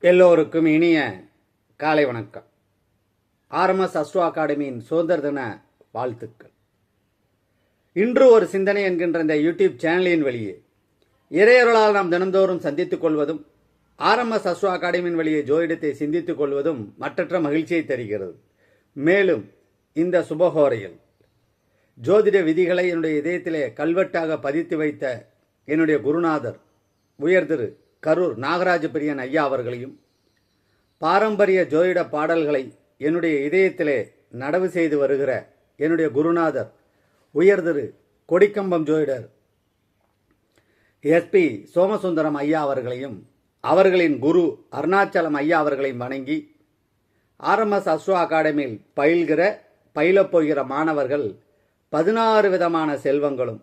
எல்லோருக்கும் இனிய காலை வணக்கம். ஆர்எம்எஸ் அஸ்ட்ரோ அகாடமியின் சுதந்திர தின வாழ்த்துக்கள். இன்று ஒரு சிந்தனை என்கின்ற இந்த யூடியூப் சேனலின் வழியே இறையருளால் நாம் தினந்தோறும் சந்தித்துக் கொள்வதும் ஆர்எம்எஸ் அஸ்ட்ரோ அகாடமியின் வழியே ஜோதிடத்தை சிந்தித்துக் கொள்வதும் மற்றற்ற மகிழ்ச்சியை தருகிறது. மேலும் இந்த சுபகோரையில் ஜோதிட விதிகளை என்னுடைய இதயத்திலே கல்வெட்டாக பதித்து வைத்த என்னுடைய குருநாதர் உயர்திரு கரூர் நாகராஜ பிரியன் ஐயா அவர்களையும் பாரம்பரிய ஜோதிட பாடல்களை என்னுடைய இதயத்திலே நடவு செய்து வருகிற என்னுடைய குருநாதர் உயர் திரு கொடிக்கம்பம் ஜோதிடர் எஸ்பி சோமசுந்தரம் ஐயா அவர்களையும் அவர்களின் குரு அருணாச்சலம் ஐயா அவர்களையும் வணங்கி ஆர்எம்எஸ் அஸ்ரோ அகாடமியில் பயில்கிற பயிலப் போகிற மாணவர்கள் பதினாறு விதமான செல்வங்களும்.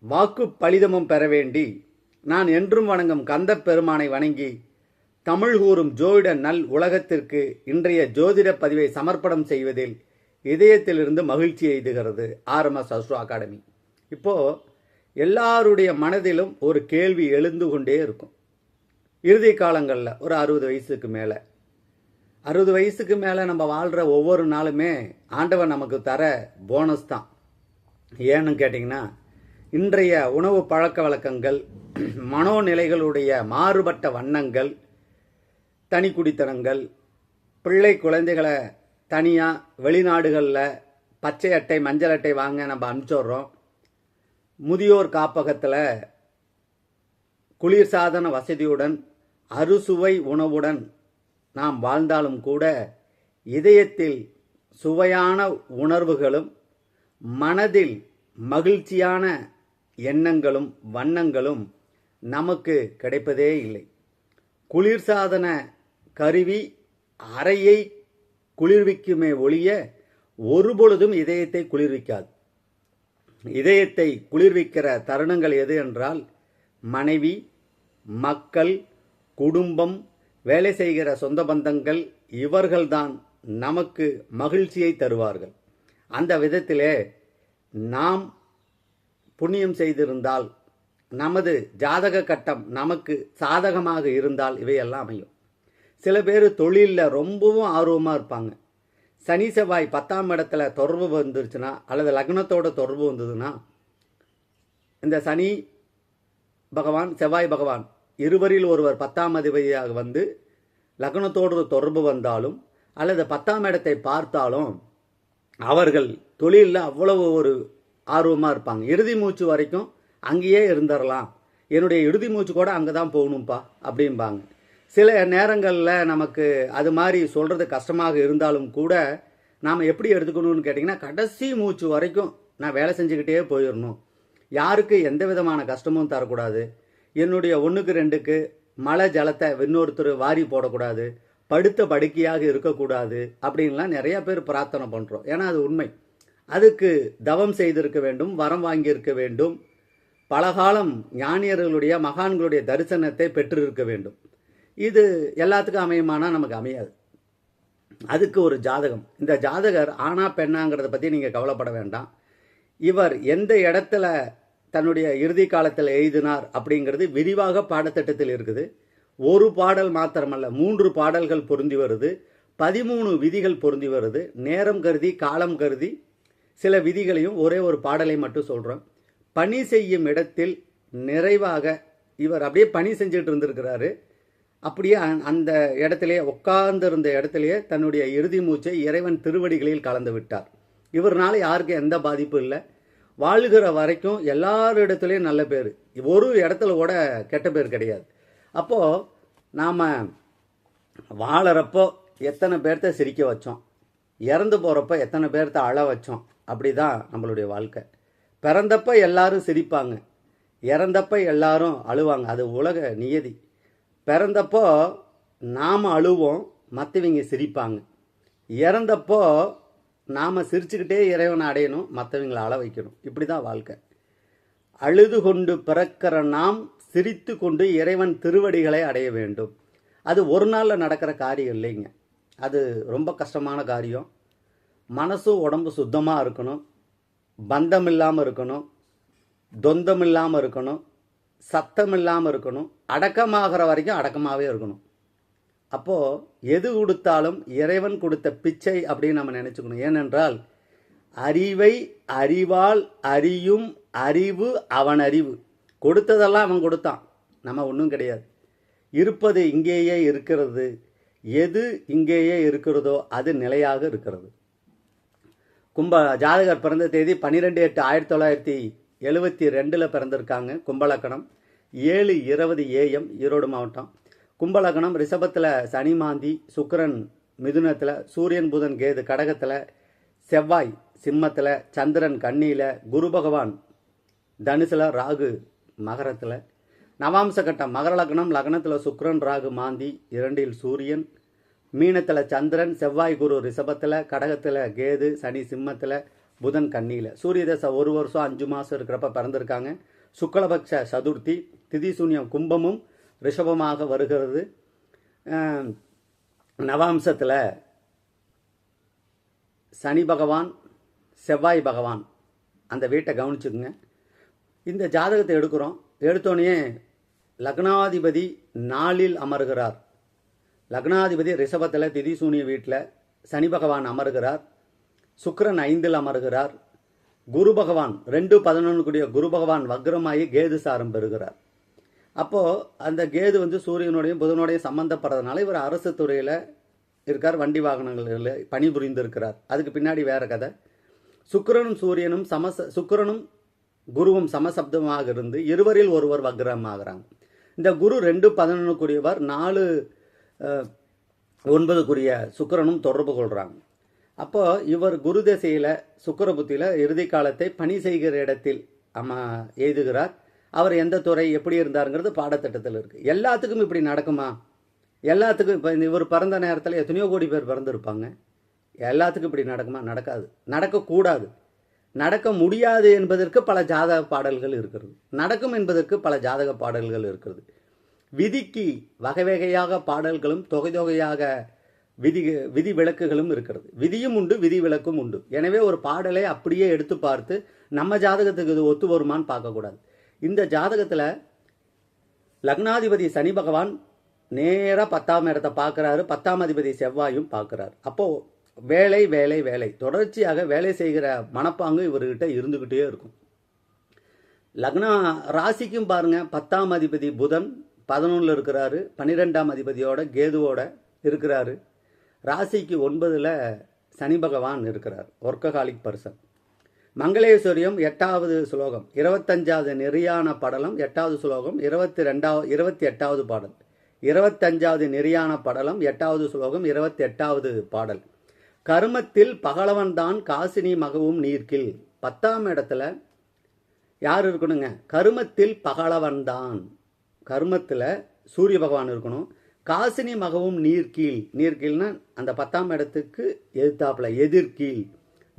வாக்கு பலிதமும் பெற வேண்டி நான் என்றும் வணங்கும் கந்தப் பெருமானை வணங்கி தமிழ் கூறும் ஜோதிட நல் உலகத்திற்கு இன்றைய ஜோதிட பதிவை சமர்ப்பணம் செய்வதில் இதயத்திலிருந்து மகிழ்ச்சி எய்துகிறது ஆர்எம்எஸ் அஸ்ரோ அகாடமி. இப்போ எல்லாருடைய மனதிலும் ஒரு கேள்வி எழுந்து கொண்டே இருக்கும். இறுதி காலங்களில் ஒரு அறுபது வயசுக்கு மேலே அறுபது வயசுக்கு மேலே நம்ம வாழ்கிற ஒவ்வொரு நாளுமே ஆண்டவன் நமக்கு தர போனஸ் தான். ஏன்னு கேட்டிங்கன்னா இன்றைய உணவு பழக்க வழக்கங்கள் மனோநிலைகளுடைய மாறுபட்ட வண்ணங்கள் தனி குடித்தனங்கள் பிள்ளை குழந்தைகளை தனியாக வெளிநாடுகளில் பச்சை அட்டை மஞ்சள் அட்டை வாங்க நம்ம அனுப்பிச்சிட்றோம். முதியோர் காப்பகத்தில் குளிர்சாதன வசதியுடன் அறுசுவை உணவுடன் நாம் வாழ்ந்தாலும் கூட இதயத்தில் சுவையான உணர்வுகளும் மனதில் மகிழ்ச்சியான எண்ணங்களும் வண்ணங்களும் நமக்கு கிடைப்பதே இல்லை. குளிர்சாதன கருவி அறையை குளிர்விக்குமே ஒழிய ஒருபொழுதும் இதயத்தை குளிர்விக்காது. இதயத்தை குளிர்விக்கிற தருணங்கள் எது என்றால் மனைவி மக்கள் குடும்பம் வேலை செய்கிற சொந்த பந்தங்கள் இவர்கள்தான் நமக்கு மகிழ்ச்சியை தருவார்கள். அந்த விதத்திலே நாம் புண்ணியம் செய்திருந்தால் நமது ஜாதக கட்டம் நமக்கு சாதகமாக இருந்தால் இவையெல்லாம் அமையும். சில பேர் தொழிலில் ரொம்பவும் ஆர்வமாக இருப்பாங்க. சனி செவ்வாய் பத்தாம் இடத்துல தொடர்பு வந்துருச்சுன்னா அல்லது லக்னத்தோட தொடர்பு வந்ததுன்னா இந்த சனி பகவான் செவ்வாய் பகவான் இருவரில் ஒருவர் பத்தாம் அதிபதியாக வந்து லக்னத்தோடு தொடர்பு வந்தாலும் அல்லது பத்தாம் இடத்தை பார்த்தாலும் அவர்கள் தொழிலில் அவ்வளவு ஒரு ஆர்வமாக இருப்பாங்க. இறுதி மூச்சு வரைக்கும் அங்கேயே இருந்துடலாம் என்னுடைய இறுதி மூச்சு கூட அங்கே தான் போகணும்ப்பா அப்படிம்பாங்க. சில நேரங்களில் நமக்கு அது மாதிரி சொல்கிறது கஷ்டமாக இருந்தாலும் கூட நாம் எப்படி எடுத்துக்கணும்னு கேட்டிங்கன்னா கடைசி மூச்சு வரைக்கும் நான் வேலை செஞ்சுக்கிட்டே போயிடணும் யாருக்கு எந்த விதமான கஷ்டமும் தரக்கூடாது. என்னுடைய ஒன்றுக்கு ரெண்டுக்கு மழை ஜலத்தை இன்னொருத்தர் வாரி போடக்கூடாது படுத்த படுக்கையாக இருக்கக்கூடாது அப்படின்லாம் நிறைய பேர் பிரார்த்தனை பண்ணுறோம் ஏன்னா அது உண்மை. அதுக்கு தவம் செய்திருக்க வேண்டும் வரம் வாங்கியிருக்க வேண்டும். பலகாலம் ஞானியர்களுடைய மகான்களுடைய தரிசனத்தை பெற்றிருக்க வேண்டும். இது எல்லாத்துக்கும் அமையுமானா? நமக்கு அமையாது. அதுக்கு ஒரு ஜாதகம். இந்த ஜாதகர் ஆனா பெண்ணாங்கிறத பற்றி நீங்கள் கவலைப்பட வேண்டாம். இவர் எந்த இடத்துல தன்னுடைய இறுதி காலத்தில் எழுதினார் அப்படிங்கிறது விரிவாக பாடத்திட்டத்தில் இருக்குது. ஒரு பாடல் மாத்திரமல்ல மூன்று பாடல்கள் பொருந்தி வருது. பதிமூணு விதிகள் பொருந்தி வருது. நேரம் கருதி காலம் கருதி சில விதிகளையும் ஒரே ஒரு பாடலை மட்டும் சொல்கிறோம் பணி செய்யும் இடத்தில் நிறைவாக இவர் அப்படியே பணி செஞ்சுட்டு இருந்திருக்கிறாரு. அப்படியே அந்த இடத்துலையே உட்கார்ந்திருந்த இடத்துலையே தன்னுடைய இறுதி மூச்சை இறைவன் திருவடிகளில் கலந்து விட்டார். இவர்னால யாருக்கும் எந்த பாதிப்பும் இல்லை. வாழ்கிற வரைக்கும் எல்லாரிடத்துலையும் நல்ல பேர். ஒரு இடத்துல கூட கெட்ட பேர் கிடையாது. அப்போது நாம் வாழறப்போ எத்தனை பேர்த்த சிரிக்க வச்சோம்? இறந்து போகிறப்ப எத்தனை பேர்த்த அழ வச்சோம்? அப்படி தான் நம்மளுடைய வாழ்க்கை. பிறந்தப்ப எல்லாரும் சிரிப்பாங்க. இறந்தப்ப எல்லாரும் அழுவாங்க. அது உலக நியதி. பிறந்தப்போ நாம் அழுவோம். மற்றவங்க சிரிப்பாங்க. இறந்தப்போ நாம் சிரிச்சுக்கிட்டே இறைவனை அடையணும் மற்றவங்களை அள வைக்கணும். இப்படி தான் வாழ்க்கை. அழுது கொண்டு பிறக்கிற நாம் சிரித்து கொண்டு இறைவன் திருவடிகளை அடைய வேண்டும். அது ஒரு நாளில் நடக்கிற காரியம் இல்லைங்க. அது ரொம்ப கஷ்டமான காரியம். மனசும் உடம்பு சுத்தமாக இருக்கணும். பந்தம் இல்லாமல் இருக்கணும். தொந்தம் இல்லாமல் இருக்கணும். சத்தம் இல்லாமல் இருக்கணும். அடக்கமாகிற வரைக்கும் அடக்கமாகவே இருக்கணும். அப்போ எது கொடுத்தாலும் இறைவன் கொடுத்த பிச்சை அப்படின்னு நம்ம நினைச்சுக்கணும். ஏனென்றால் அறிவை அறிவால் அறியும் அறிவு அவன் அறிவு. கொடுத்ததெல்லாம் அவன் கொடுத்தான். நம்ம ஒன்றும் கிடையாது. இருப்பது இங்கேயே இருக்கிறது. எது இங்கேயே இருக்கிறதோ அது நிலையாக இருக்கிறது. கும்ப ஜாதகர் பிறந்த தேதி பன்னிரெண்டு எட்டு ஆயிரத்தி தொள்ளாயிரத்தி எழுபத்தி ரெண்டில் பிறந்திருக்காங்க கும்பலக்கணம். ஏழு இருபது ஏஎம் ஈரோடு மாவட்டம். கும்பலகணம் ரிஷபத்தில் சனி மாந்தி சுக்கரன் மிதுனத்தில் சூரியன் புதன் கேது கடகத்தில் செவ்வாய் சிம்மத்தில் சந்திரன் கன்னியில் குரு பகவான் தனுசில் ராகு மகரத்தில். நவாம்ச கட்டம் மகர லக்னம் லக்னத்தில் சுக்கரன் ராகு மாந்தி இரண்டில் சூரியன். மீனத்தில் சந்திரன் செவ்வாய் குரு ரிஷபத்தில் கடகத்தில் கேது சனி சிம்மத்தில் புதன் கன்னியில். சூரிய தசை ஒரு வருஷம் அஞ்சு மாதம் இருக்கிறப்ப பிறந்திருக்காங்க. சுக்லபக்ஷ சதுர்த்தி திதி சூன்யம் கும்பமும் ரிஷபமாக வருகிறது. நவாம்சத்தில் சனி பகவான் செவ்வாய் பகவான் அந்த வீட்டை கவனிச்சுக்குங்க. இந்த ஜாதகத்தை எடுக்கிறோம். எடுத்தோடனே லக்னாதிபதி நாளில் அமர்கிறார். லக்னாதிபதி ரிஷபத்தில் திதிசூனிய வீட்டில் சனி பகவான் அமர்கிறார். சுக்கரன் ஐந்தில் அமர்கிறார். குரு பகவான் ரெண்டு பதினொன்று குரு பகவான் வக்ரமாகி கேது சாரம் பெறுகிறார். அப்போது அந்த கேது வந்து சூரியனுடையும் புதனுடையும் சம்மந்தப்படுறதுனால இவர் அரசு துறையில் இருக்கார் வண்டி வாகனங்களில் பணிபுரிந்திருக்கிறார். அதுக்கு பின்னாடி வேற கதை. சுக்கிரனும் சூரியனும் சமச சுக்கரனும் குருவும் சமசப்தமாக இருந்து இருவரில் ஒருவர் வக்ரமாகிறாங்க. இந்த குரு ரெண்டு பதினொன்றுக்குரியவர் நாலு ஒன்பதுக்குரிய சுக்கரனும் தொடர்பு கொள்கிறாங்க அப்போ இவர் குரு தசையில் சுக்கர புத்தியில் இறுதி காலத்தை பணி செய்கிற இடத்தில் அம்மா எழுதுகிறார் அவர் எந்த துறை எப்படி இருந்தாருங்கிறது பாடத்திட்டத்தில் இருக்குது எல்லாத்துக்கும் இப்படி நடக்குமா? எல்லாத்துக்கும் இப்போ இவர் பிறந்த நேரத்தில் எத்தனையோ கோடி பேர் பிறந்திருப்பாங்க. எல்லாத்துக்கும் இப்படி நடக்குமா? நடக்காது. நடக்கக்கூடாது. நடக்க முடியாது என்பதற்கு பல ஜாதக பாடல்கள் இருக்கிறது. நடக்கும் என்பதற்கு பல ஜாதக பாடல்கள் இருக்கிறது. விதிக்கு வகை வகையாக பாடல்களும் தொகை தொகையாக விதி விதி விளக்குகளும் இருக்கிறது. விதியும் உண்டு விதி விளக்கும் உண்டு. எனவே ஒரு பாடலை அப்படியே எடுத்து பார்த்து நம்ம ஜாதகத்துக்கு இது ஒத்து வருமான்னு பார்க்கக்கூடாது. இந்த ஜாதகத்தில் லக்னாதிபதி சனி பகவான் நேராக பத்தாம் இடத்தை பார்க்குறாரு. பத்தாம் அதிபதி செவ்வாயும் பார்க்குறாரு. அப்போது வேலை வேலை வேலை. தொடர்ச்சியாக வேலை செய்கிற மனப்பாங்கு இவர்கிட்ட இருந்துக்கிட்டே இருக்கும். லக்னா ராசிக்கும் பாருங்க. பத்தாம் அதிபதி புதன் பதினொன்றில் இருக்கிறாரு. பன்னிரெண்டாம் அதிபதியோட கேதுவோட இருக்கிறாரு. ராசிக்கு ஒன்பதில் சனி பகவான் இருக்கிறார். ஒர்க்ககாலிக் பர்சன். மங்களேஸ்வரியம் எட்டாவது ஸ்லோகம் இருபத்தஞ்சாவது நெறியான படலம் எட்டாவது ஸ்லோகம் இருபத்தி ரெண்டாவது இருபத்தி எட்டாவது பாடல். இருபத்தஞ்சாவது நெறியான படலம் எட்டாவது ஸ்லோகம் இருபத்தி எட்டாவது பாடல். கருமத்தில் பகலவன்தான் காசினி மகவும் நீர்க்கில். பத்தாம் இடத்துல யார் இருக்கணுங்க? கருமத்தில் பகலவன்தான். கருமத்தில் சூரிய பகவான் இருக்கணும். காசினி மகவும் நீர்க்கீழ் நீர்க்கீழ்னா அந்த பத்தாம் இடத்துக்கு எதிர்த்தாப்புல எதிர்கீழ்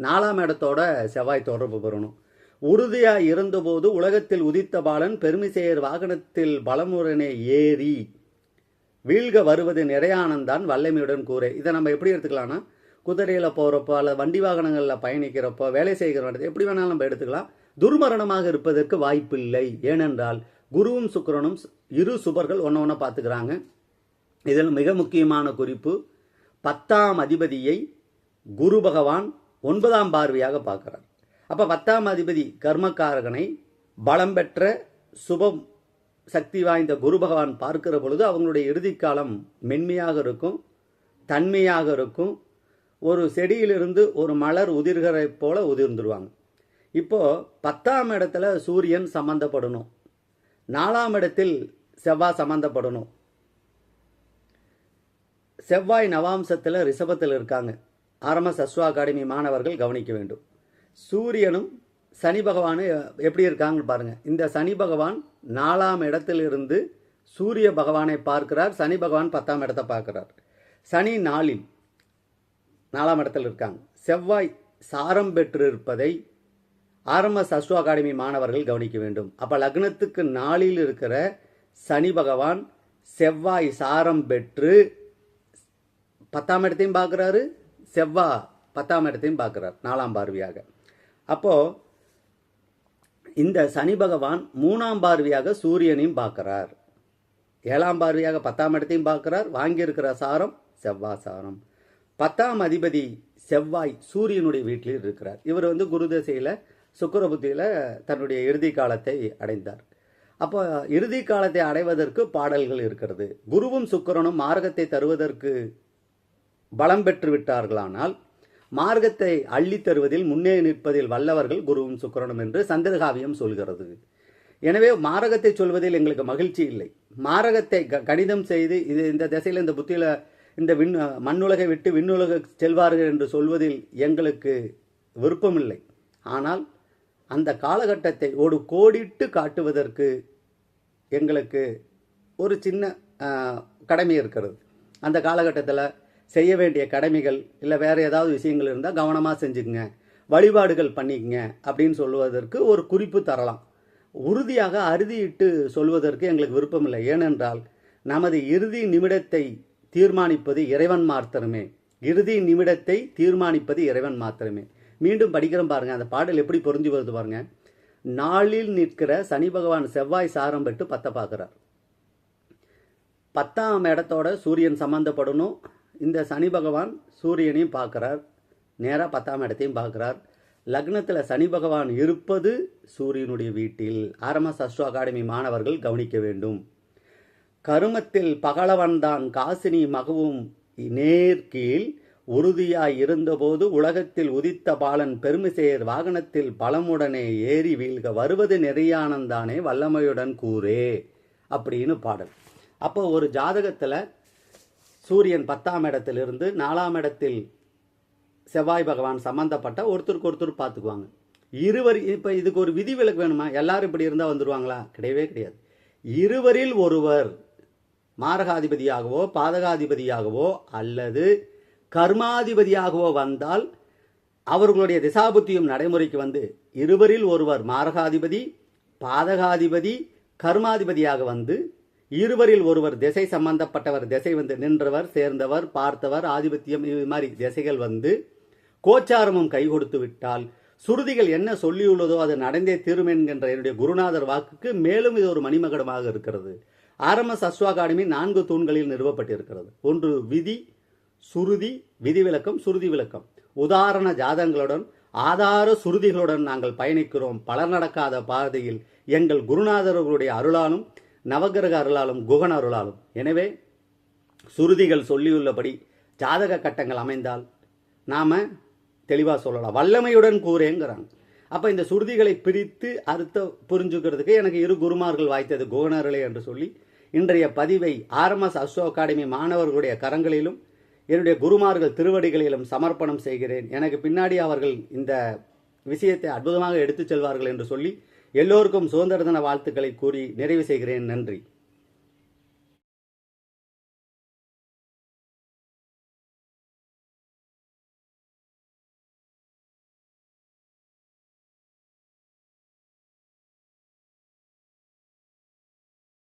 நாலாம் இடத்தோட செவ்வாய் தொடர்பு பெறணும். உறுதியாக இருந்தபோது உலகத்தில் உதித்த பாலன் பெருமிசேர் வாகனத்தில் பலமுடனே ஏறி வீழ்க வருவது நிறையானந்தான் வல்லமையுடன் கூரை இதை நம்ம எப்படி எடுத்துக்கலாம்னா குதிரையில் போகிறப்போ அல்லது வண்டி வாகனங்களில் பயணிக்கிறப்போ வேலை செய்கிற இடத்துல எப்படி வேணாலும் நம்ம எடுத்துக்கலாம். துர்மரணமாக இருப்பதற்கு வாய்ப்பில்லை. ஏனென்றால் குருவும் சுக்கிரனும் இரு சுபர்கள் ஒன்று ஒன்று பார்த்துக்கிறாங்க. இதில் மிக முக்கியமான குறிப்பு பத்தாம் அதிபதியை குரு பகவான் ஒன்பதாம் பார்வையாக பார்க்கிறார். அப்போ பத்தாம் அதிபதி கர்மக்காரகனை பலம் பெற்ற சுபம் சக்தி வாய்ந்த குரு பகவான் பார்க்கிற பொழுது அவங்களுடைய இறுதிக்காலம் மென்மையாக இருக்கும் தன்மையாக இருக்கும். ஒரு செடியிலிருந்து ஒரு மலர் உதிர்கிறதை போல உதிர்ந்துருவாங்க. இப்போது பத்தாம் இடத்துல சூரியன் சம்பந்தப்படணும். நாலாம் இடத்தில் செவ்வாய் சம்பந்தப்படணும். செவ்வாய் நவாம்சத்தில் ரிஷபத்தில் இருக்காங்க. ஆரம்ப அஸ்வா அகாடமி மாணவர்கள் கவனிக்க வேண்டும். சூரியனும் சனி பகவானும் எப்படி இருக்காங்கன்னு பாருங்க. இந்த சனி பகவான் நாலாம் இடத்திலிருந்து சூரிய பகவானை பார்க்கிறார். சனி பகவான் பத்தாம் இடத்தை பார்க்கிறார். சனி நாளில் நாலாம் இடத்தில் இருக்காங்க. செவ்வாய் சாரம் பெற்று இருப்பதை ஆரம்ப சஸ்வ அகாடமி மாணவர்கள் கவனிக்க வேண்டும். அப்போ லக்னத்துக்கு நாளில் இருக்கிற சனி பகவான் செவ்வாய் சாரம் பெற்று பத்தாம் இடத்தையும் பார்க்குறாரு. செவ்வா பத்தாம் இடத்தையும் பார்க்குறார் நாலாம் பார்வையாக. அப்போது இந்த சனி பகவான் மூணாம் பார்வையாக சூரியனையும் பார்க்குறார். ஏழாம் பார்வையாக பத்தாம் இடத்தையும் பார்க்குறார் வாங்கியிருக்கிற சாரம் செவ்வாய் சாரம். பத்தாம் அதிபதி செவ்வாய் சூரியனுடைய வீட்டில் இருக்கிறார். இவர் வந்து குரு தசையில் சுக்கரபுத்தியில் தன்னுடைய இறுதி காலத்தை அடைந்தார். அப்போ இறுதி காலத்தை அடைவதற்கு பாடல்கள் இருக்கிறது. குருவும் சுக்கரனும் மார்க்கத்தை தருவதற்கு பலம் பெற்று விட்டார்களானால் மார்க்கத்தை அள்ளித் தருவதில் முன்னே நிற்பதில் வல்லவர்கள் குருவும் சுக்கரனும் என்று சந்திரகாவியம் சொல்கிறது. எனவே மாரகத்தை சொல்வதில் எங்களுக்கு மகிழ்ச்சி இல்லை. மாரகத்தை க- கணிதம் செய்து இது இந்த திசையில் இந்த புத்தியில் இந்த விண் மண்ணுலகை விட்டு விண்ணுலக செல்வார்கள் என்று சொல்வதில் எங்களுக்கு விருப்பமில்லை. ஆனால் அந்த காலகட்டத்தை ஒரு கோடிட்டு காட்டுவதற்கு எங்களுக்கு ஒரு சின்ன கடமை இருக்கிறது. அந்த காலகட்டத்தில் செய்ய வேண்டிய கடமைகள் இல்லை வேறு ஏதாவது விஷயங்கள் இருந்தால் கவனமாக செஞ்சுக்குங்க. வழிபாடுகள் பண்ணிக்கங்க அப்படின்னு சொல்வதற்கு ஒரு குறிப்பு தரலாம். உறுதியாக அறுதியிட்டு சொல்வதற்கு எங்களுக்கு விருப்பமில்லை ஏனென்றால் நமது இறுதி நிமிடத்தை தீர்மானிப்பது இறைவன் மாத்திரமே. இறுதி நிமிடத்தை தீர்மானிப்பது இறைவன் மாத்திரமே. மீண்டும் படிக்கிறோம் பாருங்க. அந்த பாடல் எப்படி பொருந்தி வருது பாருங்க. நாளில் நிற்கிற சனி பகவான் செவ்வாய் சாரம் பெற்று பத்த பார்க்குறார். பத்தாம் இடத்தோட சூரியன் சம்பந்தப்படணும். இந்த சனி பகவான் சூரியனையும் பார்க்குறார். நேராக பத்தாம் இடத்தையும் பார்க்குறார். லக்னத்தில் சனி பகவான் இருப்பது சூரியனுடைய வீட்டில். ஆரம்ப அஸ்ட்ரோ அகாடமி மாணவர்கள் கவனிக்க வேண்டும். கருமத்தில் பகலவன்தான் காசினி மகவும் நேர்கீழ் உறுதியாய் இருந்தபோது உலகத்தில் உதித்த பாலன் பெருமிசேர் வாகனத்தில் பலமுடனே ஏறி வீழ்க வருவது நெறியானந்தானே வல்லமையுடன் கூறே அப்படின்னு பாடல். அப்போ ஒரு ஜாதகத்தில் சூரியன் பத்தாம் இடத்திலிருந்து நாலாம் இடத்தில் செவ்வாய் பகவான் சம்பந்தப்பட்ட ஒருத்தருக்கு ஒருத்தர் பார்த்துக்குவாங்க. இருவர் இப்போ இதுக்கு ஒரு விதிவிலக்கு வேணுமா? எல்லாரும் இப்படி இருந்தால் வந்துடுவாங்களா கிடையவே கிடையாது. இருவரில் ஒருவர் மாரகாதிபதியாகவோ பாதகாதிபதியாகவோ அல்லது கர்மாதிபதியாகவோ வந்தால் அவர்களுடைய திசாபுத்தியும் நடைமுறைக்கு வந்து இருவரில் ஒருவர் மாரகாதிபதி பாதகாதிபதி கர்மாதிபதியாக வந்து இருவரில் ஒருவர் திசை சம்பந்தப்பட்டவர் திசை வந்து நின்றவர் சேர்ந்தவர் பார்த்தவர் ஆதிபத்தியம் இது மாதிரி திசைகள் வந்து கோச்சாரமும் கை கொடுத்து விட்டால் சுருதிகள் என்ன சொல்லியுள்ளதோ அது நடந்தே தீரும் என்கின்ற என்னுடைய குருநாதர் வாக்குக்கு மேலும் இது ஒரு மணிமகடமாக இருக்கிறது. ஆரம்ப சஸ்வ அகாடமி நான்கு தூண்களில் நிறுவப்பட்டிருக்கிறது. ஒன்று விதி சுருதி விதிவிலக்கம் சுருதி விளக்கம் உதாரண ஜாதகங்களுடன் ஆதார சுருதிகளுடன் நாங்கள் பயணிக்கிறோம். பலர் நடக்காத பாதையில் எங்கள் குருநாதர்களுடைய அருளாலும் நவகிரக அருளாலும் குகன் அருளாலும். எனவே சுருதிகள் சொல்லியுள்ளபடி ஜாதக கட்டங்கள் அமைந்தால் நாம் தெளிவாக சொல்லலாம். வல்லமையுடன் கூறேங்கிறாங்க. அப்போ இந்த சுருதிகளை பிரித்து அறுத்த புரிஞ்சுக்கிறதுக்கு எனக்கு இரு குருமார்கள் வாய்த்தது குகனர்களே என்று சொல்லி இன்றைய பதிவை ஆர்எம்எஸ் அஸ்வோ அகாடமி மாணவர்களுடைய கரங்களிலும் என்னுடைய குருமார்கள் திருவடிகளிலும் சமர்ப்பணம் செய்கிறேன். எனக்கு பின்னாடி அவர்கள் இந்த விஷயத்தை அற்புதமாக எடுத்துச் செல்வார்கள் என்று சொல்லி எல்லோருக்கும் சுதந்திர தின வாழ்த்துக்களை கூறி நிறைவு செய்கிறேன். நன்றி.